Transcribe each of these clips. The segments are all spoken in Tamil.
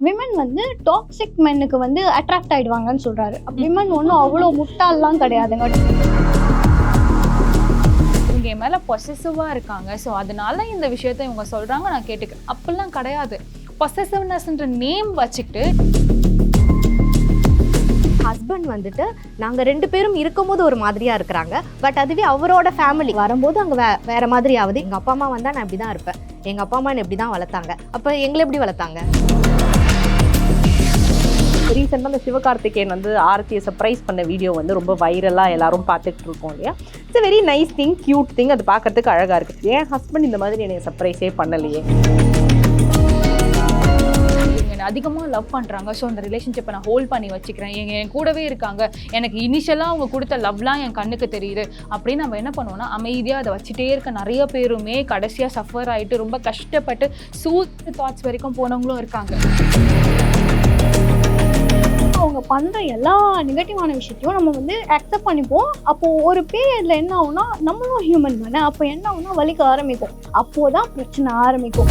விமன் வந்து டாக்ஸிக் மென்னுக்கு வந்து அட்ராக்ட் ஆயிடுவாங்கன்னு சொல்றாரு. விமன் ஒன்றும் அவ்வளோ முட்டாள்லாம் கிடையாதுங்க. இவங்க என் மேலே பொசசிவாக இருக்காங்க. ஸோ அதனால இந்த விஷயத்த இவங்க சொல்கிறாங்க நான் கேட்டுக்கிறேன். அப்படிலாம் கிடையாது. பொசசிவ்னஸ்ன்ற நேம் வச்சுக்கிட்டு ஹஸ்பண்ட் வந்துட்டு நாங்கள் ரெண்டு பேரும் இருக்கும்போது ஒரு மாதிரியாக இருக்கிறாங்க. பட் அதுவே அவரோட ஃபேமிலி வரும்போது அங்கே வே வேற மாதிரி ஆகுது எங்கள் அப்பா அம்மா வந்தால் நான் இப்படி தான் இருப்பேன். எங்கள் அப்பா அம்மா என்னை இப்படி தான் வளர்த்தாங்க. அப்போ எங்களை எப்படி வளர்த்தாங்க? ரீசெண்டாக அந்த சிவகார்த்திகேயன் வந்து ஆர்த்தியை சர்ப்ரைஸ் பண்ண வீடியோ வந்து ரொம்ப வைரலாக எல்லாரும் பார்த்துட்டு இருக்கோம் இல்லையா? It's very nice thing cute thing அது பார்க்கறதுக்கு அழகாக இருக்குது என் ஹஸ்பண்ட் இந்த மாதிரி எனக்கு சர்ப்ரைஸே பண்ணலையே. என்னை அதிகமாக லவ் பண்ணுறாங்க ஸோ அந்த ரிலேஷன்ஷிப்பை நான் ஹோல்ட் பண்ணி வச்சுக்கிறேன். எங்கள் என் கூடவே இருக்காங்க. எனக்கு இனிஷியலாக அவங்க கொடுத்த லவ்லாம் என் கண்ணுக்கு தெரியுது. அப்படின்னு நம்ம என்ன பண்ணுவோம்னா அமைதியாக அதை வச்சுட்டே இருக்க நிறைய பேருமே கடைசியாக சஃபர் ஆகிட்டு ரொம்ப கஷ்டப்பட்டு சூத் தாட்ஸ் வரைக்கும் போனவங்களும் இருக்காங்க. அவங்க பண்ணுற எல்லா நெகட்டிவான விஷயத்தையும் நம்ம வந்து அக்செப்ட் பண்ணிப்போம். அப்போது ஒரு பீரியடில் என்ன ஆகும்னா நம்மளும் ஹியூமன் தானே. அப்போ என்ன ஆகும்னா வலிக்க ஆரம்பிக்கும். அப்போது தான் பிரச்சனை ஆரம்பிக்கும்.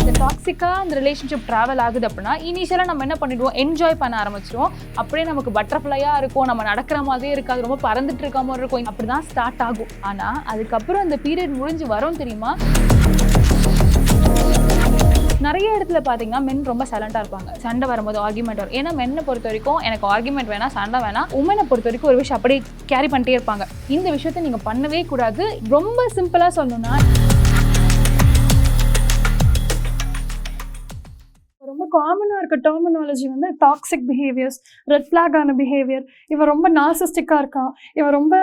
இந்த டாக்ஸிக்காக அந்த ரிலேஷன்ஷிப் ட்ராவல் ஆகுது அப்படின்னா இனிஷியலாக நம்ம என்ன பண்ணிடுவோம்? என்ஜாய் பண்ண ஆரம்பிச்சிடுவோம். அப்படியே நமக்கு பட்டர்ஃப்ளையாக இருக்கும். நம்ம நடக்கிற மாதிரியே இருக்காது. ரொம்ப பறந்துட்டு இருக்க மாதிரி இருக்கும். அப்படி தான் ஸ்டார்ட் ஆகும். ஆனால் அதுக்கப்புறம் அந்த பீரியட் முடிஞ்சு வரும் தெரியுமா? நிறைய இடத்துல பார்த்தீங்கன்னா மென் ரொம்ப சைலண்டாக இருப்பாங்க. சண்டை வரும்போது ஆர்குமெண்ட் வரும். ஏன்னா மென்னை பொறுத்த வரைக்கும் எனக்கு ஆர்குமெண்ட் வேணாம் சண்டை வேணாம். உமனை பொறுத்த வரைக்கும் ஒரு விஷயம் அப்படியே கேரி பண்ணிட்டே இருப்பாங்க. இந்த விஷயத்தை நீங்கள் பண்ணவே கூடாது. ரொம்ப சிம்பிளாக சொல்லணும்னா காமனாக இருக்க டெர்மினாலஜி வந்து டாக்ஸிக் பிஹேவியர்ஸ் ரெட் ஃப்ளாகான பிஹேவியர் இவன் ரொம்ப நார்சிஸ்டிக்காக இருக்கான். இவன் ரொம்ப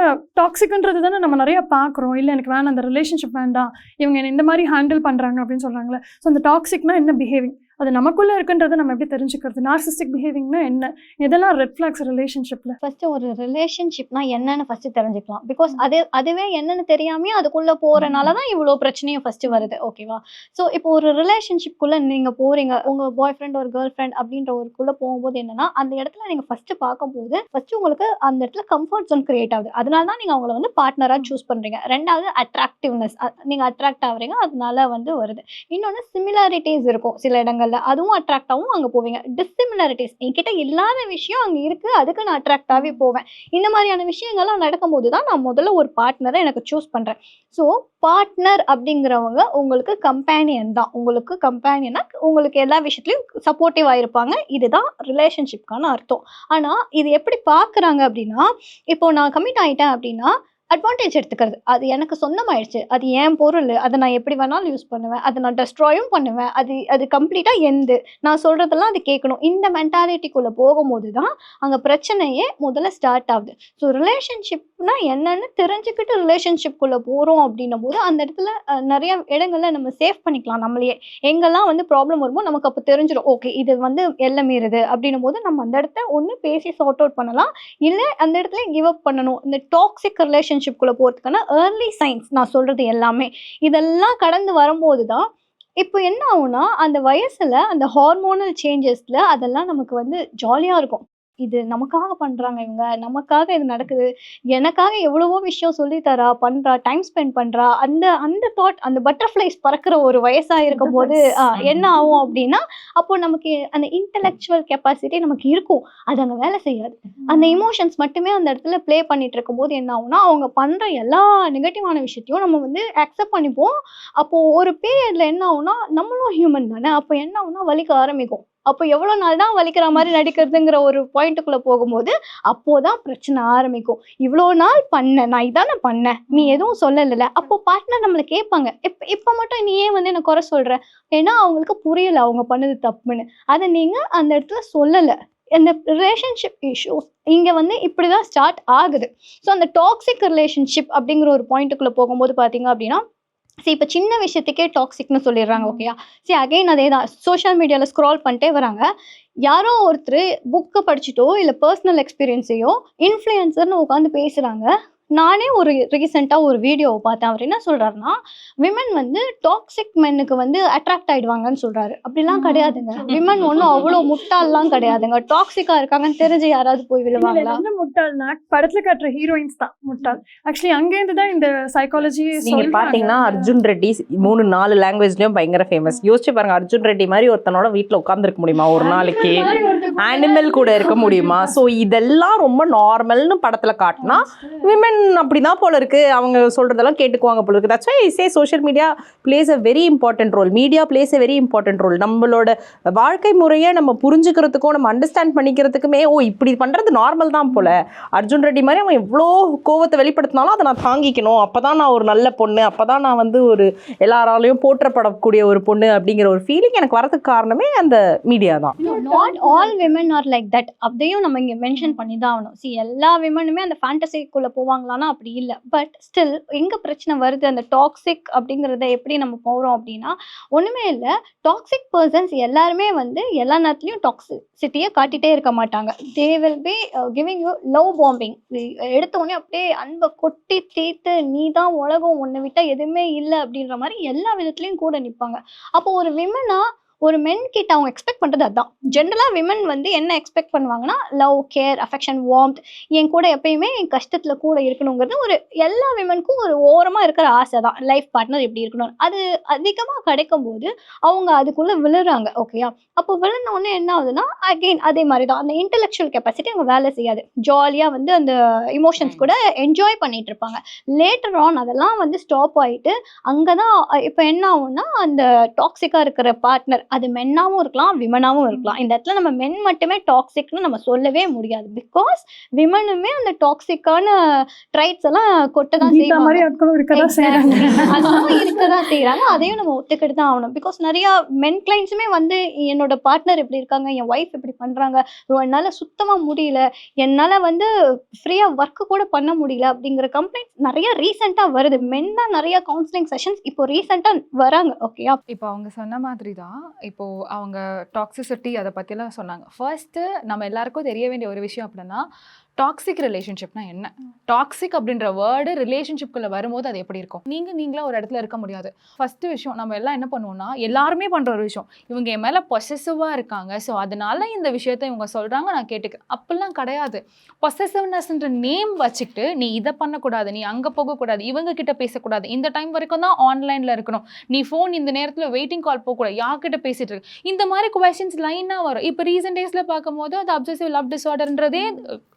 டாக்ஸிக்ன்றது தானே நம்ம நிறைய பார்க்குறோம். இல்லை எனக்கு வேணாம் அந்த ரிலேஷன்ஷிப் வேண்டாம். இவங்க என்னை இந்த மாதிரி ஹேண்டில் பண்ணுறாங்க அப்படின்னு சொல்கிறாங்களே ஸோ அந்த டாக்ஸிக்னா என்ன பிஹேவிங் அது நமக்குள்ளே இருக்குன்றதை நம்ம எப்படி தெரிஞ்சுக்கிறது? நார்சிஸ்டிக் பிஹேவிங்னா என்ன? இதெல்லாம் ரெட் ஃப்ளாக்ஸ் ரிலேஷன்ஷிப்பில் ஃபஸ்ட்டு ஒரு ரிலேஷன்ஷிப்னா என்னன்னு ஃபஸ்ட்டு தெரிஞ்சுக்கலாம். பிகாஸ் அது அதுவே என்னன்னு தெரியாமே அதுக்குள்ளே போகிறனால தான் இவ்வளோ பிரச்சனையும் ஃபஸ்ட்டு வருது. ஓகேவா ஸோ இப்போ ஒரு ரிலேஷன்ஷிப்குள்ள நீங்கள் போகிறீங்க உங்கள் பாய் ஃப்ரெண்ட் ஒரு கேர்ள் ஃப்ரெண்ட் அப்படின்ற ஒருக்குள்ள போகும்போது என்னன்னா அந்த இடத்துல நீங்கள் ஃபஸ்ட்டு பார்க்கும்போது ஃபஸ்ட்டு உங்களுக்கு அந்த இடத்துல கம்ஃபர்ட் ஜோன் கிரியேட் ஆகுது. அதனால தான் நீங்கள் அவங்கள வந்து பார்ட்னராக சூஸ் பண்ணுறீங்க ரெண்டாவது அட்ராக்டிவ்னஸ் நீங்கள் அட்ராக்ட் ஆகுறீங்க. அதனால வந்து வருது. இன்னொன்று சிமிலாரிட்டிஸ் இருக்கும். சில இடங்கள் இடங்கள்ல அதுவும் அட்ராக்ட் ஆகும் அங்கே போவீங்க. டிசிமிலாரிட்டிஸ் என்கிட்ட இல்லாத விஷயம் அங்கே இருக்கு அதுக்கு நான் அட்ராக்ட் ஆகி போவேன். இந்த மாதிரியான விஷயங்கள்லாம் நடக்கும்போது தான் நான் முதல்ல ஒரு பார்ட்னரை எனக்கு சூஸ் பண்ணுறேன் ஸோ பார்ட்னர் அப்படிங்கிறவங்க உங்களுக்கு கம்பேனியன் தான். உங்களுக்கு கம்பேனியனா உங்களுக்கு எல்லா விஷயத்துலையும் சப்போர்ட்டிவாக இருப்பாங்க இதுதான் ரிலேஷன்ஷிப்கான அர்த்தம். ஆனால் இது எப்படி பார்க்குறாங்க அப்படின்னா இப்போ நான் கமிட் ஆகிட்டேன் அப்படின்னா அட்வான்டேஜ் எடுத்துக்கிறது. அது எனக்கு சொந்தமாயிடுச்சு. அது என் பொருள்? அதை நான் எப்படி வேணாலும் யூஸ் பண்ணுவேன். அதை நான் டெஸ்ட்ராயும் பண்ணுவேன். அது அது கம்ப்ளீட்டாக எந்து நான் சொல்கிறதெல்லாம் அது கேட்கணும். இந்த மென்டாலிட்டிக்குள்ளே போகும்போது தான் அங்கே பிரச்சனையே முதல்ல ஸ்டார்ட் ஆகுது. ஸோ ரிலேஷன்ஷிப்னா என்னன்னு தெரிஞ்சுக்கிட்டு ரிலேஷன்ஷிப்குள்ளே போகிறோம் அப்படின்னும் போது அந்த இடத்துல நிறைய இடங்கள்ல நம்ம சேவ் பண்ணிக்கலாம் நம்மளையே. எங்கெல்லாம் வந்து ப்ராப்ளம் வருமோ நமக்கு அப்போ தெரிஞ்சிடும் ஓகே இது வந்து எல்லாம் மீறுது. அப்படின்னும் போது நம்ம அந்த இடத்த ஒன்று பேசி சார்ட் அவுட் பண்ணலாம். இல்லை அந்த இடத்துல கிவ் அப் பண்ணணும். இந்த டாக்ஸிக் ரிலேஷன் ரிலேஷன்ஷிப்குள்ளே போகிறதுக்கான ஏர்லி சைன்ஸ் நான் சொல்கிறது எல்லாமே. இதெல்லாம் கடந்து வரும்போது தான் இப்போ என்ன ஆகும்னா அந்த வயசில் அந்த ஹார்மோனல் சேஞ்சஸில் அதெல்லாம் நமக்கு வந்து ஜாலியாக இருக்கும். இது நமக்காக பண்றாங்க இவங்க. நமக்காக இது நடக்குது. எனக்காக எவ்வளவோ விஷயம் சொல்லி தரா பண்றா டைம் ஸ்பெண்ட் பண்றா. அந்த அந்த தாட் அந்த பட்டர்ஃப்ளைஸ் பறக்கிற ஒரு வயசா இருக்கும் போது என்ன ஆகும் அப்படின்னா அப்போ நமக்கு அந்த இன்டெலெக்சுவல் கெப்பாசிட்டி நமக்கு இருக்கும். அது அங்கே வேலை செய்யாது. அந்த இமோஷன்ஸ் மட்டுமே அந்த இடத்துல ப்ளே பண்ணிட்டு இருக்கும்போது என்ன ஆகும்னா அவங்க பண்ற எல்லா நெகட்டிவான விஷயத்தையும் நம்ம வந்து அக்செப்ட் பண்ணிப்போம். அப்போ ஒரு பீரியட்ல என்ன ஆகும்னா நம்மளும் ஹியூமன் தானே. அப்போ என்ன ஆகும்னா வலிக்க ஆரம்பிக்கும். அப்போ எவ்வளோ நாள் தான் வலிக்கிற மாதிரி நடிக்கிறதுங்கிற ஒரு பாயிண்ட்டுக்குள்ளே போகும்போது அப்போதான் பிரச்சனை ஆரம்பிக்கும். இவ்வளோ நாள் பண்ண நான் இதானே பண்ணேன் நீ எதுவும் சொல்லலைல்ல அப்போ பார்ட்னர் நம்மளை கேட்பாங்க இப்போ இப்போ மட்டும் நீ ஏன் வந்து எனக்கு குறை சொல்கிற ஏன்னா அவங்களுக்கு புரியல அவங்க பண்ணது தப்புன்னு. அதை நீங்கள் அந்த இடத்துல சொல்லலை. இந்த ரிலேஷன்ஷிப் இஷ்யூஸ் இங்கே வந்து இப்படி தான் ஸ்டார்ட் ஆகுது. ஸோ அந்த டாக்ஸிக் ரிலேஷன்ஷிப் அப்படிங்கிற ஒரு பாயிண்ட்டுக்குள்ளே போகும்போது பார்த்தீங்க அப்படின்னா சரி இப்போ சின்ன விஷயத்துக்கே டாக்ஸிக்னு சொல்லிடுறாங்க ஓகேயா சரி அகைன் அதே தான் சோஷியல் மீடியாவில் ஸ்க்ரால் பண்ணிட்டே வராங்க. யாரோ ஒருத்தர் புக்கை படிச்சுட்டோ இல்லை பர்சனல் எக்ஸ்பீரியன்ஸையோ இன்ஃப்ளூயன்சர்னு உட்காந்து பேசுகிறாங்க நானே ஒரு ரீசெண்டாக ஒரு வீடியோவை பார்த்தேன். அவர் என்ன சொல்றாருன்னா விமன் வந்து டாக்ஸிக் மென்னுக்கு வந்து அட்ராக்ட் ஆயிடுவாங்கன்னு சொல்றாரு. அப்படிலாம் கிடையாதுங்க. விமன் ஒன்றும் அவ்வளோ முட்டாள்லாம் கிடையாதுங்க. டாக்ஸிக்காக இருக்காங்கன்னு தெரிஞ்சு யாராவது போய் விழுவாங்களா? என்ன முட்டாள்னா படத்துல காட்டுற ஹீரோயின்ஸ் தான் முட்டாள். ஆக்சுவலி அங்கேருந்து தான் இந்த சைக்காலஜி நீங்க பாத்தீங்கன்னா அர்ஜுன் ரெட்டி மூணு நாலு லாங்குவேஜ்லயும் பயங்கர ஃபேமஸ் யோசிச்சு பாருங்க அர்ஜுன் ரெட்டி மாதிரி ஒருத்தனோட வீட்ல உட்காந்துருக்க முடியுமா? ஒரு நாளைக்கு. அனிமல் கூட இருக்க முடியுமா? ஸோ இதெல்லாம் ரொம்ப நார்மல்னு படத்தில் காட்டினா விமன் அப்படிதான் போல இருக்கு. அவங்க சொல்றதெல்லாம் கேட்டுக்குவாங்க போல இருக்குது that's why say social media plays a very important role media plays a very important role நம்மளோட வாழ்க்கை முறையை நம்ம புரிஞ்சுக்கிறதுக்கும் நம்ம அண்டர்ஸ்டாண்ட் பண்ணிக்கிறதுக்குமே ஓ இப்படி பண்ணுறது நார்மல் தான் போல. அர்ஜுன் ரெட்டி மாதிரி அவன் எவ்வளோ கோவத்தை வெளிப்படுத்தினாலும் அதை நான் தாங்கிக்கணும். அப்போ தான் நான் ஒரு நல்ல பொண்ணு. அப்போ தான் நான் வந்து ஒரு எல்லாராலையும் போற்றப்படக்கூடிய ஒரு பொண்ணு அப்படிங்கிற ஒரு ஃபீலிங் எனக்கு வரதுக்கு காரணமே அந்த மீடியா தான். விமன் ஆர் லைக் தட் அதையும் நம்ம இங்கே மென்ஷன் பண்ணி தான் ஆகணும். சி எல்லா விமனுமே அந்த ஃபேண்டசிக்குள்ளே போவாங்களான்னா அப்படி இல்லை. பட் ஸ்டில் எங்கே பிரச்சனை வருது? அந்த டாக்ஸிக் அப்படிங்கிறத எப்படி நம்ம போகிறோம் அப்படின்னா ஒன்றுமே இல்லை. டாக்ஸிக் பர்சன்ஸ் எல்லாருமே வந்து எல்லா நேரத்துலையும் டாக்ஸிசிட்டியை காட்டிகிட்டே இருக்க மாட்டாங்க. They will be giving you love bombing எடுத்த உடனே அப்படியே அன்பை கொட்டி தீர்த்து நீ தான் உலகம் உன்னை விட்டால் எதுவுமே இல்லை அப்படின்ற மாதிரி எல்லா விதத்துலையும் கூட நிற்பாங்க அப்போ ஒரு விமனா ஒரு மென் கிட்ட அவங்க எக்ஸ்பெக்ட் பண்ணுறது அதுதான் ஜென்ரலாக விமன் வந்து என்ன எக்ஸ்பெக்ட் பண்ணுவாங்கன்னா லவ் கேர் அஃபெக்ஷன் வார்ம்த் என் கூட எப்பயுமே என் கஷ்டத்தில் கூட இருக்கணுங்கிறது ஒரு எல்லா விமனுக்கும் ஒரு ஓரமாக இருக்கிற ஆசை தான். லைஃப் பார்ட்னர் எப்படி இருக்கணும்? அது அதிகமாக கிடைக்கும் போது அவங்க அதுக்குள்ளே விழுறாங்க ஓகேயா அப்போ விழுந்தோடனே என்ன ஆகுதுன்னா அகெயின் அதே மாதிரி தான். அந்த இன்டெலெக்சுவல் கெப்பாசிட்டி அவங்க வேலை செய்யாது. ஜாலியாக வந்து அந்த இமோஷன்ஸ் கூட என்ஜாய் பண்ணிட்டு இருப்பாங்க. லேட்டர் ஆன் அதெல்லாம் வந்து ஸ்டாப் ஆகிட்டு அங்கே தான் இப்போ என்ன ஆகும்னா அந்த டாக்ஸிக்காக இருக்கிற பார்ட்னர் அது மென்னாவும் இருக்கலாம் விமனாவும் இருக்கலாம். இந்த இடத்துல நம்ம மென் மட்டுமே டாக்ஸிக்னு நம்ம சொல்லவே முடியாது. பிகாஸ் விமனுமே அந்த டாக்ஸிக்கான ட்ரைட்ஸ் எல்லாம் கொட்ட தான் இருக்கதான் செய்யறாங்க அதையும் நம்ம ஒத்துக்கிட்டு தான் ஆகணும். பிகாஸ் நிறைய மென் கிளைண்ட்ஸுமே வந்து என்னோட பார்ட்னர் இப்படி இருக்காங்க என் ஒய்ஃப் இப்படி பண்றாங்க என்னால சுத்தமா முடியல என்னால வந்து ஃப்ரீயா ஒர்க் கூட பண்ண முடியல அப்படிங்கிற கம்ப்ளைண்ட் நிறைய ரீசெண்டா வருது. மென் தான் நிறைய கவுன்சிலிங் செஷன்ஸ் இப்போ ரீசெண்டா வராங்க. ஓகேயா இப்போ அவங்க சொன்ன மாதிரி தான் இப்போது அவங்க டாக்ஸிசிட்டி அதை பற்றிலாம் சொன்னாங்க. ஃபர்ஸ்ட்டு நம்ம எல்லாருக்கும் தெரிய வேண்டிய ஒரு விஷயம் அப்படின்னா டாக்ஸிக் ரிலேஷன்ஷிப்னா என்ன? டாக்ஸிக் அப்படின்ற வேர்டு ரிலேஷன்ஷிப்குள்ளே வரும்போது அது எப்படி இருக்கும்? நீங்கள் நீங்களாக ஒரு இடத்துல இருக்க முடியாது. ஃபஸ்ட்டு விஷயம் நம்ம எல்லாம் என்ன பண்ணுவோம்னா எல்லாருமே பண்ணுற ஒரு விஷயம். இவங்க என் மேலே பொசசிவாக இருக்காங்க. ஸோ அதனால இந்த விஷயத்த இவங்க சொல்கிறாங்க நான் கேட்டுக்க அப்படிலாம் கிடையாது. பொசசிவ்னஸ்ன்ற நேம் வச்சுக்கிட்டு நீ இதை பண்ணக்கூடாது நீ அங்கே போகக்கூடாது இவங்க கிட்ட பேசக்கூடாது. இந்த டைம் வரைக்கும் தான் ஆன்லைனில் இருக்கணும். நீ ஃபோன் இந்த நேரத்தில் வெயிட்டிங் கால் போகக்கூடாது. யார்கிட்ட பேசிகிட்டு இருக்கு? இந்த மாதிரி கொஷின்ஸ் லைனாக வரும். இப்போ ரீசெண்ட் டேஸில் பார்க்கும்போது அது அப்சசிவ் லவ் டிஸார்டர்ன்றதே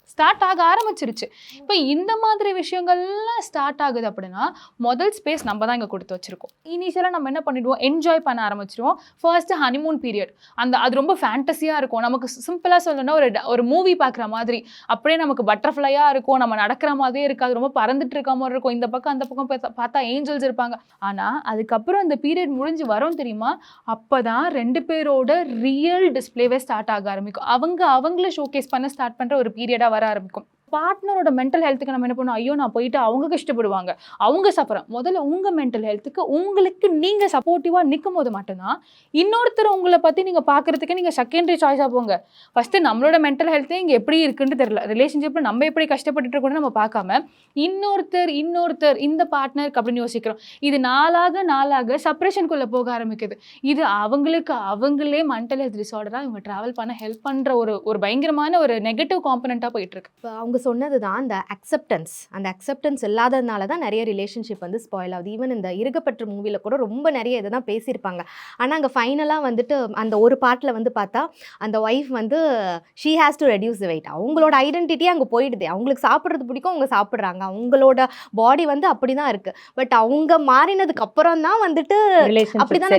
ஸ்டார்ட் ஆக ஆரம்பிச்சிருச்சு. இப்போ இந்த மாதிரி விஷயங்கள்லாம் ஸ்டார்ட் ஆகுது அப்படின்னா முதல் ஸ்பேஸ் நம்ம தான் இங்கே கொடுத்து வச்சிருக்கோம். இனிஷியலாக நம்ம என்ன பண்ணிடுவோம்? என்ஜாய் பண்ண ஆரம்பிச்சிடுவோம் ஃபர்ஸ்ட் ஹனிமூன் பீரியட் அந்த அது ரொம்ப ஃபேண்டஸியாக இருக்கும். நமக்கு சிம்பிளாக சொல்லணும்னா ஒரு ஒரு மூவி பார்க்குற மாதிரி. அப்படியே நமக்கு பட்டர்ஃப்ளையாக இருக்கும். நம்ம நடக்கிற மாதிரியே இருக்காது. ரொம்ப பறந்துட்டு இருக்க மாதிரி இருக்கும். இந்த பக்கம் அந்த பக்கம் பார்த்தா- பார்த்தா ஏஞ்சல்ஸ் இருப்பாங்க. ஆனால் அதுக்கப்புறம் அந்த பீரியட் முடிஞ்சு வரும் தெரியுமா? அப்போ தான் ரெண்டு பேரோட ரியல் டிஸ்பிளேவே ஸ்டார்ட் ஆக ஆரம்பிக்கும். அவங்க அவங்கள ஷோகேஸ் பண்ண ஸ்டார்ட் பண்ணுற ஒரு பீரியடாக வர ஆரம்பிக்கும். பார்ட்னரோட மென்டல் ஹெல்த்துக்கு நம்ம என்ன பண்ணுவோம் ஐயோ நான் போயிட்டு அவங்க கஷ்டப்படுவாங்க அவங்க சஃபரம் முதல்ல உங்கள் மென்டல் ஹெல்த்துக்கு உங்களுக்கு நீங்கள் சப்போர்ட்டிவாக நிற்கும் போது மட்டும்தான் இன்னொருத்தர் உங்களை பற்றி நீங்கள் பார்க்குறதுக்கு நீங்கள் செகண்டரி சாய்ஸாக போங்க. ஃபஸ்ட்டு நம்மளோட மென்டல் ஹெல்த்தே இங்கே எப்படி இருக்குன்னு தெரியல. ரிலேஷன்ஷிப்பில் நம்ம எப்படி கஷ்டப்பட்டுட்டு இருக்கோம்னு நம்ம பார்க்காம இன்னொருத்தர் இன்னொருத்தர் இந்த பார்ட்னர் அப்படின்னு யோசிக்கிறோம். இது நாளாக நாளாக சப்ரேஷனுக்குள்ளே போக ஆரம்பிக்குது. இது அவங்களுக்கு அவங்களே மென்டல் ஹெல்த் டிசார்டராக இவங்க ட்ராவல் பண்ண ஹெல்ப் பண்ணுற ஒரு ஒரு பயங்கரமான ஒரு நெகட்டிவ் காம்பனண்ட்டாக போயிட்டுருக்கு இப்போ அவங்க சொன்னது தான் அந்த அக்செப்டன்ஸ் அந்த அக்செப்டன்ஸ் இல்லாததுனால தான் நிறைய ரிலேஷன்ஷிப் வந்து ஸ்பாயில் ஆகுது. ஈவன் இந்த இருக்கப்பட்ட மூவியில் கூட ரொம்ப நிறைய இதை தான் பேசியிருப்பாங்க. ஆனால் அங்கே ஃபைனலாக வந்துட்டு அந்த ஒரு பாட்டில் வந்து பார்த்தா அந்த ஒய்ஃப் வந்து she has to reduce weight அவங்களோட ஐடென்டிட்டியே அங்கே போயிடுது. அவங்களுக்கு சாப்பிட்றது பிடிக்கும் அவங்க சாப்பிட்றாங்க. அவங்களோட பாடி வந்து அப்படி தான் இருக்குது பட் அவங்க மாறினதுக்கு அப்புறம் தான் வந்துட்டு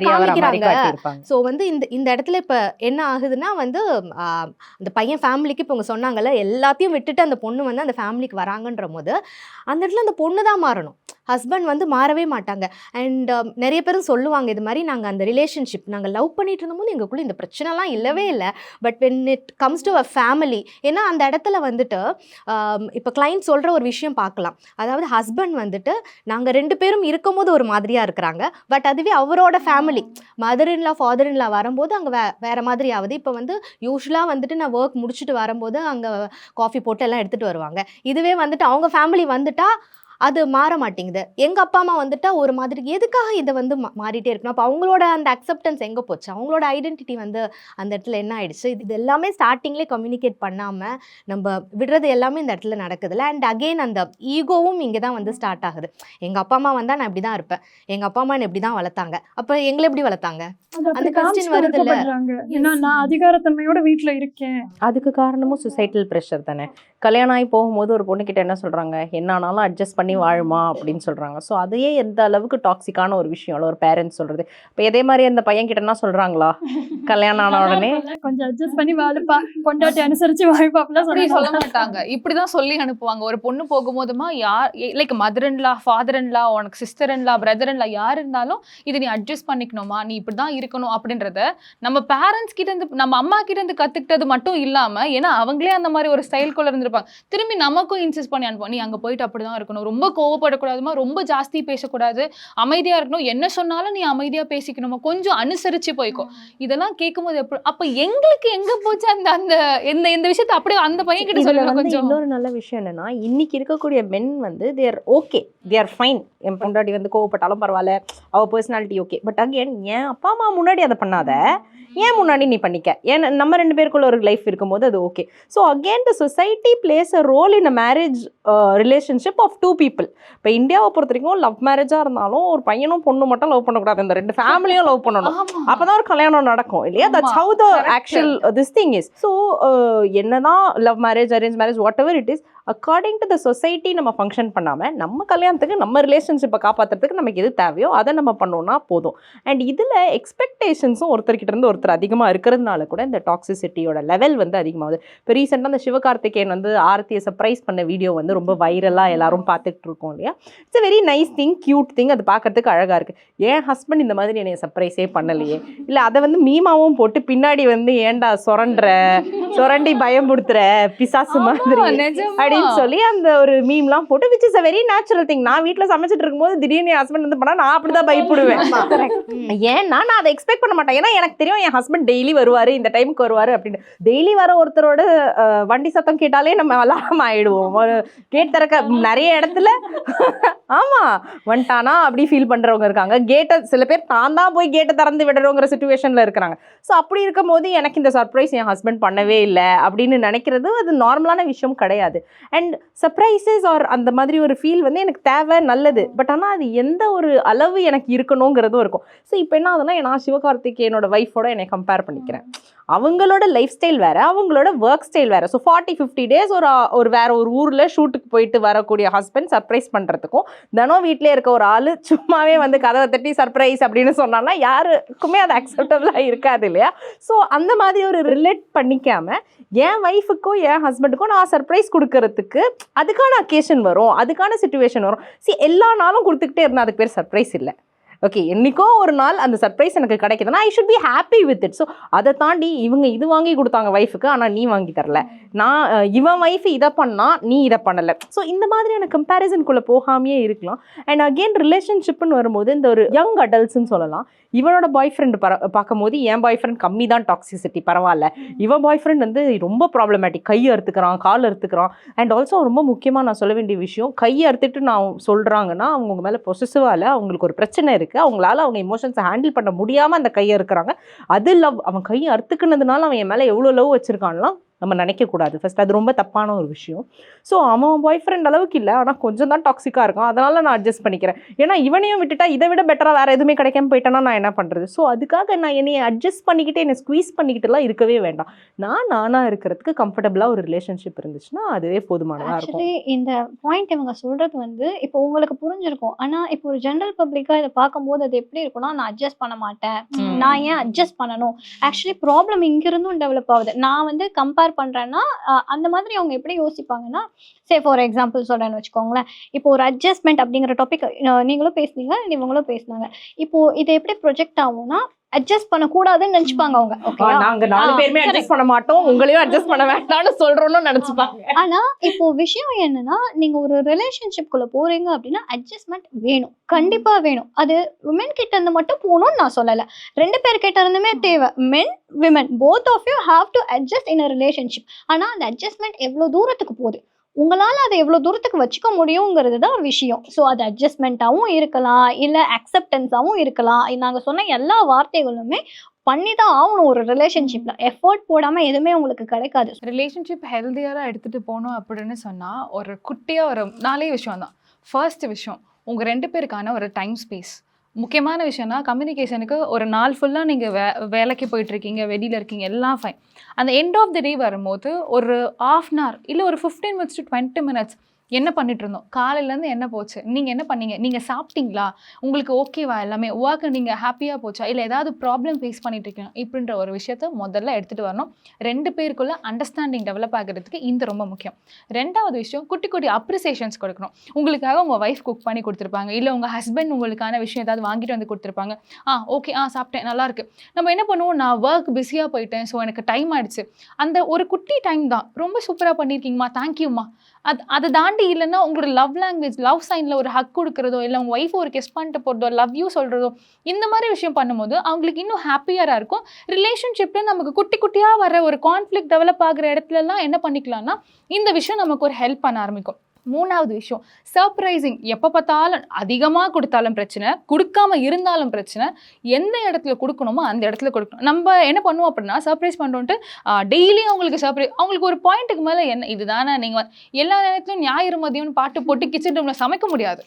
வர மாதிரி காமிக்கிறாங்க. ஸோ வந்து இந்த இந்த இடத்துல இப்போ என்ன ஆகுதுன்னா வந்து அந்த பையன் ஃபேமிலிக்கு இப்போ இவங்க சொன்னாங்கல்ல எல்லாத்தையும் விட்டுட்டு அந்த பொண்ணு பொண்ணு வந்து அந்த ஃபேமிலிக்கு வராங்கன்ற போது அந்த இடத்துல அந்த பொண்ணு தான் மாறணும். ஹஸ்பண்ட் வந்து மாறவே மாட்டாங்க. அண்ட் நிறைய பேரும் சொல்லுவாங்க இது மாதிரி நாங்கள் அந்த ரிலேஷன்ஷிப் நாங்கள் லவ் பண்ணிட்டு இருந்தபோது எங்களுக்குள்ள இந்த பிரச்சனைலாம் இல்லவே இல்லை. But when it comes to a family ஏன்னா அந்த இடத்துல வந்துட்டு இப்போ கிளைண்ட் சொல்கிற ஒரு விஷயம் பார்க்கலாம். அதாவது ஹஸ்பண்ட் வந்துட்டு நாங்கள் ரெண்டு பேரும் இருக்கும்போது ஒரு மாதிரியாக இருக்கிறாங்க. பட் அதுவே அவரோட family mother in-law father in-law வரும்போது அங்கே வே வேறு மாதிரி ஆகுது இப்போ வந்து யூஸ்வலாக வந்துட்டு நான் ஒர்க் முடிச்சுட்டு வரும்போது அங்கே காஃபி போட்டு எல்லாம் எடுத்துகிட்டு வருவாங்க. இதுவே வந்துட்டு அவங்க ஃபேமிலி வந்துட்டால் அது மாற மாட்டேங்குது. எங்கள் அப்பா அம்மா வந்துட்டா ஒரு மாதிரி எதுக்காக இதை வந்து மாறிட்டே இருக்கணும்? அப்போ அவங்களோட அந்த அக்செப்டன்ஸ் எங்கே போச்சு? அவங்களோட ஐடென்டிட்டி வந்து அந்த இடத்துல என்ன ஆயிடுச்சு? இது இது எல்லாமே ஸ்டார்டிங்லேயே கம்யூனிகேட் பண்ணாமல் நம்ம விடுறது எல்லாமே இந்த இடத்துல நடக்குதுல்ல. அண்ட் அகெயின் அந்த ஈகோவும் இங்கே தான் வந்து ஸ்டார்ட் ஆகுது. எங்கள் அப்பா அம்மா வந்தால் நான் இப்படி தான் இருப்பேன். எங்கள் அப்பா அம்மா என்னை இப்படி தான் வளர்த்தாங்க. அப்போ எங்களை எப்படி வளர்த்தாங்க? அந்த காமிச்சு வருதுல்ல? விருப்பப்படுறாங்க. ஏன்னா நான் அதிகாரத்தன்மையோட வீட்ல இருக்கேன். அதுக்கு காரணமும் சொசைட்டல் ப்ரெஷர் தானே. கல்யாணம் ஆகி போகும்போது ஒரு பொண்ணுக்கிட்ட என்ன சொல்கிறாங்க என்ன ஆனாலும் அட்ஜஸ்ட் பண்ணி வாழுமா அப்படின்னு சொல்கிறாங்க ஸோ அதையே எந்த அளவுக்கு டாக்ஸிக்கான ஒரு விஷயம் இல்ல, ஒரு பேரண்ட்ஸ் சொல்கிறது இப்போ இதே மாதிரி அந்த பையன் கிட்டனா சொல்கிறாங்களா கல்யாணம் ஆன உடனே? கொஞ்சம் அட்ஜஸ்ட் பண்ணி வாழுப்பா. பொண்டாட்டி அனுசரிச்சு வாய்ப்பாப்ல அப்படி சொல்ல மாட்டாங்க. இப்படிதான் சொல்லி அனுப்புவாங்க. ஒரு பொண்ணு போகும்போதுமா யார் like mother in-law father in-law உனக்கு சிஸ்டர் இன்லா பிரதர் இன்லா யார் இருந்தாலும் இது நீ அட்ஜஸ்ட் பண்ணிக்கணுமா? நீ இப்படிதான் இருக்கணும் அப்படின்றத நம்ம பேரண்ட்ஸ் கிட்ட இருந்து நம்ம அம்மா கிட்ட இருந்து கத்துக்கிட்டது மட்டும் இல்லாம ஏன்னா அவங்களே அந்த மாதிரி ஒரு ஸ்டைல்குள்ள இருந்திருப்பாங்க. திரும்பி நமக்கும் இன்சிஸ்ட் பண்ணி அனுப்புவோம் நீ அங்க போயிட்டு அப்படிதான் இருக்கணும். ரொம்ப கோவப்படக்கூடாதுமா ரொம்ப ஜாஸ்தி பேசக்கூடாது. அமைதியா இருக்கணும். என்ன சொன்னாலும் நீ அமைதியா பேசிக்கணுமா? கொஞ்சம் அனுசரிச்சு போய்க்கோ. இதெல்லாம் கேட்கும்போது எப்படி அப்ப எங்களுக்கு எங்க போச்சு அந்த அந்த இந்த இந்த விஷயத்த அப்படியே அந்த பையன் கிட்ட வந்து கொஞ்சம்? இன்னொரு நல்ல விஷயம் என்னன்னா இன்னைக்கு இருக்கக்கூடிய மென் வந்து தேர் ஓகே தேர் ஃபைன் என் பொண்டாட்டி வந்து கோவப்பட்டாலும் பரவாயில்ல. அவ பர்சனாலிட்டி ஓகே பட் அகைன் என் அப்பா அம்மா முன்னாடி அதை பண்ணாத. ஏன் முன்னாடி நீ பண்ணிக்க? ஏன் நம்ம ரெண்டு பேருக்குள்ள ஒரு லைஃப் இருக்கும்போது அது okay so again the society plays a role in a marriage relationship of two people இப்போ இந்தியாவை பொறுத்த வரைக்கும் லவ் மேரேஜாக இருந்தாலும் ஒரு பையனும் பொண்ணு மட்டும் லவ் பண்ணக்கூடாது. இந்த ரெண்டு ஃபேமிலியும் லவ் பண்ணணும். ஆமா. அப்பதான் ஒரு கல்யாணம் நடக்கும் இல்லையா? That's how the. Actual this thing is so என்னதான் love marriage arrange marriage whatever it is according to the society நம்ம ஃபங்க்ஷன் பண்ணாமல் நம்ம கல்யாணத்துக்கு நம்ம ரிலேஷன்ஷிப்பை காப்பாற்றுறதுக்கு நமக்கு எது தேவையோ அதை நம்ம பண்ணோம்னா போதும். அண்ட் இதில் எக்ஸ்பெக்டேஷன்ஸும் ஒருத்தர்கிட்ட இருந்து ஒருத்தர் அதிகமாக இருக்கிறதுனால கூட இந்த டாக்ஸிசிட்டியோட லெவல் வந்து அதிகமாகுது. இப்போ ரீசெண்டாக அந்த சிவகார்த்திகேயன் வந்து ஆரத்தியை சர்ப்ரைஸ் பண்ண வீடியோ வந்து ரொம்ப வைரலாக எல்லாரும் பார்த்துட்டு இருக்கோம் இல்லையா? It's a very nice thing cute thing அது பார்க்கறதுக்கு அழகாக இருக்குது என் ஹஸ்பண்ட் இந்த மாதிரி என்னை சர்ப்ரைஸே பண்ணலையே? இல்லை அதை வந்து மீமாவும் போட்டு பின்னாடி வந்து ஏன்டா சொரண்டுற சொரண்டி பயமுடுத்துற பிசாசு மாதிரி? நிஜமா. அப்படின்னு சொல்லி அந்த ஒரு மீம்லாம் போட்டு which is a very natural thing நான் வீட்டில் சமைச்சிட்டு இருக்கும்போது திடீர்னு என் ஹஸ்பண்ட் வந்து பண்ணா நான் அப்படிதான் பயப்படுவேன். ஏன்னா நான் அதை எக்ஸ்பெக்ட் பண்ண மாட்டேன். ஏன்னா எனக்கு தெரியும் என் ஹஸ்பண்ட் டெய்லி வருவாரு இந்த டைமுக்கு வருவாரு அப்படின்னு. டெய்லி வர ஒருத்தரோட வண்டி சத்தம் கேட்டாலே நம்ம அலாரம் ஆயிடுவோம். கேட் திறக்க நிறைய இடத்துல ஆமா வந்துட்டானா அப்படி ஃபீல் பண்றவங்க இருக்காங்க. கேட்டை சில பேர் தான் தான் போய் கேட்டை திறந்து விடுறோங்கிற சுச்சுவேஷன்ல இருக்கிறாங்க. ஸோ அப்படி இருக்கும்போது எனக்கு இந்த சர்ப்ரைஸ் என் ஹஸ்பண்ட் பண்ணவே இல்லை அப்படின்னு நினைக்கிறது அது நார்மலான விஷயம் கிடையாது. அண்ட் சர்ப்ரைசஸ் ஆர் அந்த மாதிரி ஒரு ஃபீல் வந்து எனக்கு தேவை நல்லது. பட் ஆனால் அது எந்த ஒரு அளவு எனக்கு இருக்கணுங்கிறதும் இருக்கும். ஸோ இப்போ என்ன ஆகுதுன்னா நான் சிவகார்த்திகேயனோட ஒய்ஃபோட என்னை கம்பேர் பண்ணிக்கிறேன். அவங்களோட லைஃப் ஸ்டைல் வேறு அவங்களோட ஒர்க் ஸ்டைல் வேறு. ஸோ ஃபார்ட்டி ஃபிஃப்டி டேஸ் ஒரு ஒரு வேறு ஒரு ஊரில் ஷூட்டுக்கு போயிட்டு வரக்கூடிய ஹஸ்பண்ட் சர்ப்ரைஸ் பண்ணுறதுக்கும் தினம் வீட்டிலே இருக்க ஒரு ஆள் சும்மாவே வந்து கதவை தட்டி சர்ப்ரைஸ் அப்படின்னு சொன்னான்னா யாருக்குமே அது அக்செப்டபுளாக இருக்காது இல்லையா? ஸோ அந்த மாதிரி ஒரு ரிலேட் பண்ணிக்காம என் ஒய்ஃபுக்கும் என் ஹஸ்பண்டுக்கும் நான் சர்ப்ரைஸ் கொடுக்கறதுக்கு அதுக்கான அக்கேஷன் வரும் அதுக்கான சுச்சுவேஷன் வரும். சி எல்லா நாளும் கொடுத்துக்கிட்டே இருந்தால் அதுக்கு பேர் சர்ப்ரைஸ் இல்லை. ஓகே என்றைக்கோ ஒரு நாள் அந்த சர்ப்ரைஸ் எனக்கு கிடைக்குதுன்னா I should be happy with it so அதை தாண்டி இவங்க இது வாங்கி கொடுத்தாங்க ஒய்ஃபுக்கு ஆனால் நீ வாங்கி தரல. நான் இவன் ஒய்ஃப் இதை பண்ணால் நீ இதை பண்ணலை. ஸோ இந்த மாதிரியான கம்பேரிசனுக்குள்ளே போகாமையே இருக்கலாம். அண்ட் அகெயின் ரிலேஷன்ஷிப்னு வரும்போது இந்த ஒரு யங் அடல்ட்ஸ்ன்னு சொல்லலாம். இவனோட பாய் ஃப்ரெண்டு பர பார்க்கும்போது என் பாய் ஃப்ரெண்ட் கம்மி தான் டாக்ஸிசிட்டி பரவாயில்ல. இவன் பாய் ஃப்ரெண்ட் வந்து ரொம்ப ப்ராப்ளமேட்டிக் கை அறுத்துக்கிறான் கால் அறுத்துக்கிறான். அண்ட் ஆல்சோ ரொம்ப முக்கியமாக நான் சொல்ல வேண்டிய விஷயம் கை அறுத்துட்டு நான் சொல்கிறாங்கன்னா அவங்க மேலே பொசிசிவாக இல்லை அவங்களுக்கு ஒரு பிரச்சனை இருக்குது அவங்களால அவங்க இமோஷன்ஸை ஹேண்டில் பண்ண முடியாமல் அந்த கையை இருக்கிறாங்க அது லவ் அவன் கையை அறுத்துக்கினதுனால அவன் என் மேலே எவ்வளோ லவ் வச்சுருக்கான்லாம் நம்ம நினைக்கக்கூடாது. ஃபஸ்ட் அது ரொம்ப தப்பான ஒரு விஷயம். ஸோ அவன் பாய் ஃப்ரெண்ட் அளவுக்கு இல்லை ஆனால் கொஞ்சம் தான் டாக்ஸிக்காக இருக்கான். அதனால நான் அட்ஜஸ்ட் பண்ணிக்கிறேன். ஏன்னா இவனையும் விட்டுட்டா இதை விட பெட்டராக வேறு எதுவுமே கிடைக்காம போயிட்டேன்னா நான் என்ன பண்ணுறது ஸோ அதுக்காக நான் என்னைய அட்ஜஸ்ட் பண்ணிக்கிட்டு என்னை ஸ்குவீஸ் பண்ணிக்கிட்டுலாம் இருக்கவே வேண்டாம். நான் நானாக இருக்கிறதுக்கு கம்ஃபர்டபுளாக ஒரு ரிலேஷன்ஷிப் இருந்துச்சுன்னா அதுவே போதுமானதாக இருக்கும். ஆக்சுவலி இந்த பாயிண்ட் இவங்க சொல்றது வந்து இப்போ உங்களுக்கு புரிஞ்சிருக்கும். ஆனா இப்போ ஒரு ஜென்ரல் பப்ளிக்கா இதை பார்க்கும்போது அது எப்படி இருக்கும்னா நான் அட்ஜஸ்ட் பண்ண மாட்டேன். நான் ஏன் அட்ஜஸ்ட் பண்ணணும்? ஆக்சுவலி ப்ராப்ளம் இங்கிருந்தும் டெவலப் ஆகுது. நான் வந்து கம்பேர் கம்பேர் பண்ணுறேன்னா அந்த மாதிரி அவங்க எப்படி யோசிப்பாங்கன்னா சே ஃபார் எக்ஸாம்பிள் சொல்கிறேன்னு வச்சுக்கோங்களேன். இப்போ ஒரு அட்ஜஸ்ட்மெண்ட் அப்படிங்கிற டாபிக் நீங்களும் பேசுனீங்க இவங்களும் பேசுனாங்க. இப்போ இது எப்படி ப்ரொஜெக்ட் ஆகும்னா அட்ஜஸ்ட் பண்ணக்கூடாதுன்னு நினச்சிப்பாங்க அவங்க. ஓகே நாங்க நாலு பேருமே. அட்ஜஸ்ட் பண்ண மாட்டோம். உங்களையும் அட்ஜஸ்ட் பண்ண வேண்டாம்னு சொல்றோம்னு நினைச்சுப்பாங்க. ஆனா இப்போ விஷயம் என்னன்னா நீங்க ஒரு ரிலேஷன்ஷிப் குள்ள போறீங்க அப்படின்னா அட்ஜஸ்ட்மெண்ட் வேணும். கண்டிப்பா வேணும். அது உமன் கிட்ட இருந்து மட்டும் போகணும்னு நான் சொல்லல. ரெண்டு பேர் கிட்ட இருந்துமே தேவை. Men women both of you have to adjust in a relationship ஆனா அந்த அட்ஜஸ்ட்மெண்ட் எவ்வளவு தூரத்துக்கு போகுது? உங்களால அதை எவ்வளவு தூரத்துக்கு வச்சுக்க முடியுங்கிறது தான் விஷயம். ஸோ அது அட்ஜஸ்ட்மெண்ட்டாகவும் இருக்கலாம் இல்லை அக்செப்டன்ஸாகவும் இருக்கலாம். நாங்கள் சொன்ன எல்லா வார்த்தைகளுமே பண்ணி தான் ஆகணும் ஒரு ரிலேஷன்ஷிப்ல எஃபோர்ட் போடாம எதுவுமே உங்களுக்கு கிடைக்காது. ரிலேஷன்ஷிப் ஹெல்த்தியராக எடுத்துகிட்டு போகணும் அப்படின்னு சொன்னால் ஒரு குட்டியாக ஒரு நாலே விஷயம் தான் ஃபர்ஸ்ட் விஷயம் உங்கள் ரெண்டு பேருக்கான ஒரு டைம் ஸ்பேஸ் முக்கியமான விஷயம்னா கம்யூனிகேஷனுக்கு ஒரு நாள் ஃபுல்லாக நீங்கள் வே வேலைக்கு போயிட்டுருக்கீங்க வெளியில் இருக்கீங்க எல்லாம் ஃபைன் அந்த எண்ட் ஆஃப் த டே வரும்போது ஒரு ஆஃப் அன் ஹவர் இல்லை ஒரு fifteen minutes to twenty minutes என்ன பண்ணிட்டு இருந்தோம் காலையிலேருந்து என்ன போச்சு? நீங்கள் என்ன பண்ணீங்க? நீங்கள் சாப்பிட்டீங்களா? உங்களுக்கு ஓகேவா எல்லாமே? ஒர்க் நீங்கள் ஹாப்பியாக போச்சா? இல்லை ஏதாவது ப்ராப்ளம் ஃபேஸ் பண்ணிட்டு இருக்கீங்க இப்படின்ற ஒரு விஷயத்த முதல்ல எடுத்துகிட்டு வரணும். ரெண்டு பேருக்குள்ள அண்டர்ஸ்டாண்டிங் டெவலப் ஆகிறதுக்கு இந்த ரொம்ப முக்கியம். ரெண்டாவது விஷயம் குட்டி குட்டி அப்ரிசியேஷன்ஸ் கொடுக்கணும். உங்களுக்காக உங்கள் ஒய்ஃப் குக் பண்ணி கொடுத்துருப்பாங்க. இல்லை உங்கள் ஹஸ்பண்ட் உங்களுக்கான விஷயம் ஏதாவது வாங்கிட்டு வந்து கொடுத்துருப்பாங்க. ஆ ஓகே ஆ சாப்பிட்டேன் நல்லாயிருக்கு நம்ம என்ன பண்ணுவோம்? நான் ஒர்க் பிஸியாக போயிட்டேன் ஸோ எனக்கு டைம் ஆயிடுச்சு. அந்த ஒரு குட்டி டைம் தான். ரொம்ப சூப்பராக பண்ணியிருக்கீங்கம்மா தேங்க்யூம்மா அது அதை தாண்டி இல்லைன்னா உங்களோட லவ் லாங்குவேஜ் லவ் சைனில் ஒரு ஹக் கொடுக்குறதோ இல்லை உங்கள் ஒய்ஃப் ஒரு கெஸ் பண்ணிட்டு போகிறதோ லவ் யூ சொல்கிறதோ இந்த மாதிரி விஷயம் பண்ணும்போது அவங்களுக்கு இன்னும் ஹாப்பியராக இருக்கும். ரிலேஷன்ஷிப்பில் நமக்கு குட்டி குட்டியாக வர ஒரு கான்ஃப்ளிக் டெவலப் ஆகிற இடத்துலலாம் என்ன பண்ணிக்கலாம்னா இந்த விஷயம் நமக்கு ஒரு ஹெல்ப் பண்ண ஆரம்பிக்கும். மூணாவது விஷயம் சர்ப்ரைசிங் எப்போ பார்த்தாலும் அதிகமாக கொடுத்தாலும் பிரச்சனை கொடுக்காம இருந்தாலும் பிரச்சனை எந்த இடத்துல கொடுக்கணுமோ அந்த இடத்துல கொடுக்கணும். நம்ம என்ன பண்ணுவோம் அப்படின்னா சர்ப்ரைஸ் பண்ணுறோன்ட்டு டெய்லி அவங்களுக்கு சர்ப்ரைஸ் அவங்களுக்கு ஒரு பாயிண்ட்டுக்கு மேலே என்ன இதுதானே நீங்கள் எல்லா நேரத்துலையும் ஞாயிறு மதியம்னு பாட்டு போட்டு கிச்சன் ரூமில் சமைக்க முடியாது.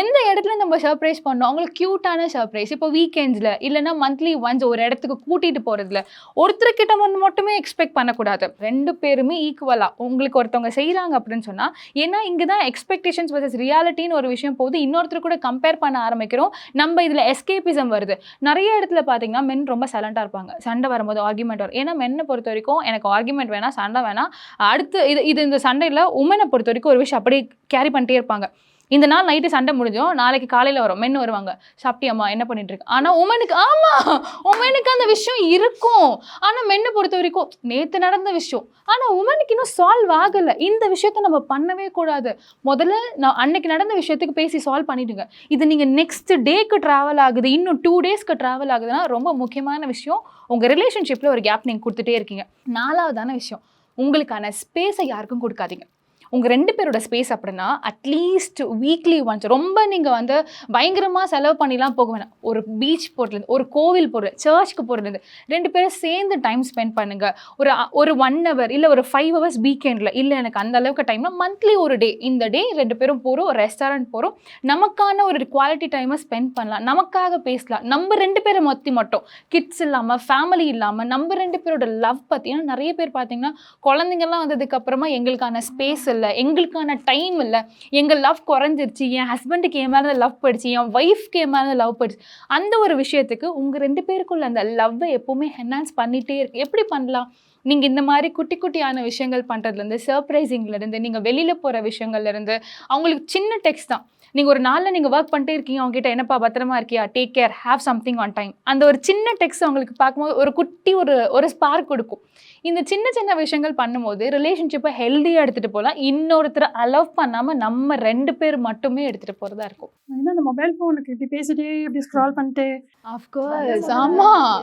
எந்த இடத்துல நம்ம சர்ப்ரைஸ் பண்ணோம் அவங்களுக்கு க்யூட்டான சர்ப்ரைஸ் இப்போ வீக்கெண்ட்ஸில் இல்லைன்னா மந்த்லி ஒன்ஸ் ஒரு இடத்துக்கு கூட்டிகிட்டு போகிறதுல ஒருத்தர்கிட்ட வந்து மட்டுமே எக்ஸ்பெக்ட் பண்ணக்கூடாது. ரெண்டு பேருமே ஈக்குவலாக உங்களுக்கு ஒருத்தவங்க செய்கிறாங்க அப்படின்னு சொன்னால் ஏன்னா இங்கே தான் எக்ஸ்பெக்டேஷன்ஸ் வர்சஸ் ரியாலிட்டின்னு ஒரு விஷயம் போது இன்னொருத்தர் கூட கம்பேர் பண்ண ஆரம்பிக்கிறோம். நம்ம இதில் எஸ்கேபிசம் வருது. நிறைய இடத்துல பார்த்தீங்கன்னா மென் ரொம்ப சைலண்டாக இருப்பாங்க. சண்டை வரும்போது ஆர்குமெண்ட் வரும். ஏன்னா மென்னை பொறுத்த வரைக்கும் எனக்கு ஆர்குமெண்ட் வேணாம் சண்டை வேணாம். அடுத்து இது இது இந்த சண்டையில் உமனை பொறுத்த வரைக்கும் ஒரு விஷயம் அப்படியே கேரி பண்ணிட்டே இருப்பாங்க. இந்த நாள் நைட்டு சண்டை முடிஞ்சோம் நாளைக்கு காலையில் வரும். மென் வருவாங்க. சாப்பிட்டியம்மா என்ன பண்ணிட்டு இருக்கு ஆனால் உமனுக்கு ஆமாம் உமனுக்கு அந்த விஷயம் இருக்கும். ஆனால் மென்னை பொறுத்த வரைக்கும் நேற்று நடந்த விஷயம். ஆனால் உமனுக்கு இன்னும் சால்வ் ஆகலை. இந்த விஷயத்த நம்ம பண்ணவே கூடாது. முதல்ல நான் அன்னைக்கு நடந்த விஷயத்துக்கு பேசி சால்வ் பண்ணிடுங்க. இது நீங்கள் நெக்ஸ்ட் டேக்கு ட்ராவல் ஆகுது. இன்னும் டூ டேஸ்க்கு ட்ராவல் ஆகுதுன்னா ரொம்ப முக்கியமான விஷயம். உங்கள் ரிலேஷன்ஷிப்பில் ஒரு கேப் நீங்கள் கொடுத்துட்டே இருக்கீங்க. நாலாவதான விஷயம். உங்களுக்கான ஸ்பேஸை யாருக்கும் கொடுக்காதீங்க. உங்கள் ரெண்டு பேரோட ஸ்பேஸ் அப்படின்னா அட்லீஸ்ட் வீக்லி ஒன்ஸ் ரொம்ப நீங்கள் வந்து பயங்கரமாக செலவு பண்ணிலாம் போக வேணாம். ஒரு பீச் போகிறதுலேருந்து ஒரு கோவில் போகிறது சர்ச்சுக்கு போகிறதுலேருந்து ரெண்டு பேரும் சேர்ந்து டைம் ஸ்பெண்ட் பண்ணுங்கள் ஒரு ஒரு ஒன் ஹவர் இல்லை ஒரு ஃபைவ் ஹவர்ஸ் வீக்கெண்டில் இல்லை எனக்கு அந்த அளவுக்கு டைம்னா மந்த்லி ஒரு டே இந்த டே ரெண்டு பேரும் போகிறோம் ஒரு ரெஸ்டாரண்ட் போகிறோம் நமக்கான ஒரு குவாலிட்டி டைமை ஸ்பெண்ட் பண்ணலாம். நமக்காக பேசலாம். நம்ம ரெண்டு பேரை மொத்தி மட்டும். கிட்ஸ் இல்லாமல் ஃபேமிலி இல்லாமல் நம்ம ரெண்டு பேரோட லவ் பற்றி ஏன்னா நிறைய பேர் பார்த்தீங்கன்னா குழந்தைங்கள்லாம் வந்ததுக்கப்புறமா எங்களுக்கான ஸ்பேஸ் இல்லை எங்களுக்கான டைம் இல்லை. எங்கள் லவ் குறைஞ்சிருச்சு என் ஹஸ்பண்டுக்கு என் மேலே லவ் படிச்சு என் ஒய்ஃப்க்கு என் மேலே லவ் படிச்சு அந்த ஒரு விஷயத்துக்கு உங்கள் ரெண்டு பேருக்குள்ள அந்த லவ்வை எப்போவுமே என்ஹான்ஸ் பண்ணிகிட்டே இருக்கு. எப்படி பண்ணலாம்? நீங்கள் இந்த மாதிரி குட்டி குட்டியான விஷயங்கள் பண்ணுறதுலேருந்து சர்ப்ரைசிங்லேருந்து நீங்கள் வெளியில் போகிற விஷயங்கள்லேருந்து அவங்களுக்கு சின்ன டெக்ஸ்ட் தான். நீங்கள் ஒரு நாளில் நீங்கள் ஒர்க் பண்ணிட்டே இருக்கீங்க அவங்க கிட்ட என்னப்பா பத்திரமா இருக்கியா? Take care have something on time அந்த ஒரு சின்ன டெக்ஸ்ட் அவங்களுக்கு பார்க்கும்போது ஒரு குட்டி ஒரு ஒரு ஸ்பார்க் கொடுக்கும். இந்த சின்ன சின்ன விஷயங்கள் பண்ணும்போது ரிலேஷன்ஷிப்பை ஹெல்த்தியாக எடுத்துகிட்டு போகலாம். இன்னொருத்தரை அலவ் பண்ணாமல் நம்ம ரெண்டு பேர் மட்டுமே எடுத்துகிட்டு போகிறதா இருக்கும். ஏன்னா அந்த மொபைல் ஃபோனுக்கு இப்படி பேசிட்டே இப்படி ஸ்க்ரால் பண்ணிட்டு. அஃப்கோர்ஸ் ஆமாம்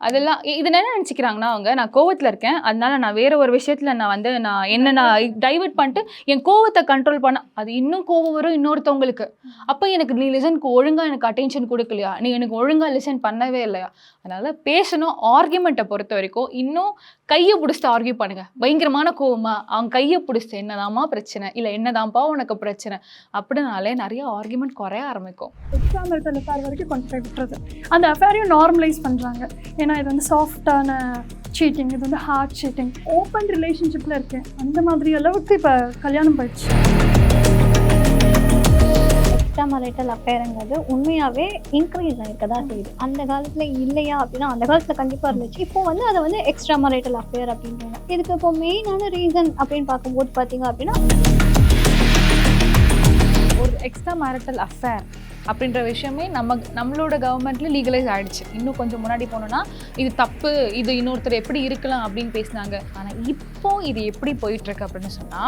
அதெல்லாம் இது என்ன நினச்சிக்கிறாங்கன்னா அவங்க நான் கோவத்தில் இருக்கேன் அதனால நான் வேற ஒரு விஷயத்தில் நான் வந்து நான் என்ன நான் டைவர்ட் பண்ணிட்டு என் கோவத்தை கண்ட்ரோல் பண்ண அது இன்னும் கோவம் வரும் இன்னொருத்தவங்களுக்கு. அப்போ எனக்கு நீ லிசனுக்கு ஒழுங்காக எனக்கு அட்டென்ஷன் கொடுக்கலையா? நீ எனக்கு ஒழுங்காக லிசன் பண்ணவே இல்லையா? அதனால் பேசணும் ஆர்கியூமெண்ட்டை பொறுத்த வரைக்கும் இன்னும் கையை பிடிச்சிட்டு ஆர்கியூ பண்ணுங்க. பயங்கரமான கோவமா? அவங்க கையை பிடிச்சிட்டு என்னதாம்மா பிரச்சனை? இல்லை என்னதான்ப்பா உனக்கு பிரச்சனை? அப்படினாலே நிறைய ஆர்கியூமெண்ட் குறைய ஆரம்பிக்கும். எக்ஸாம் எழுத்துல அஃபேர் வரைக்கும் போய் விட்டுறது. அந்த அஃபேரையும் நார்மலைஸ் பண்ணுறாங்க ஏன்னா இது வந்து சாஃப்டான சீட்டிங் இது வந்து ஹார்ட் சீட்டிங் ஓப்பன் ரிலேஷன்ஷிப்பில் இருக்கேன். அந்த மாதிரி அளவுக்கு இப்போ கல்யாணம் போயிடுச்சு. எக்ஸ்ட்ரா marital அஃபேருங்கிறது உண்மையாகவே இன்க்ரீஸ் ஆகிருக்க தான் செய்யுது அந்த காலத்தில் இல்லையா அப்படின்னா அந்த காலத்தில் கண்டிப்பாக இருந்துச்சு. இப்போ வந்து அதை வந்து எக்ஸ்ட்ரா marital அஃபேர் அப்படின்றாங்க. இதுக்கு இப்போ மெயினான ரீசன் அப்படின்னு பார்க்கும்போது பார்த்தீங்க அப்படின்னா ஒரு எக்ஸ்ட்ரா மேரிட்டல் அஃபேர் அப்படின்ற விஷயமே நம்ம நம்மளோட கவர்மெண்ட்ல லீகலைஸ் ஆயிடுச்சு. இன்னும் கொஞ்சம் முன்னாடி போனோம்னா இது தப்பு இது இன்னொருத்தர் எப்படி இருக்கலாம் அப்படின்னு பேசினாங்க. ஆனால் இப்போ இது எப்படி போயிட்டு இருக்கு அப்படின்னு சொன்னா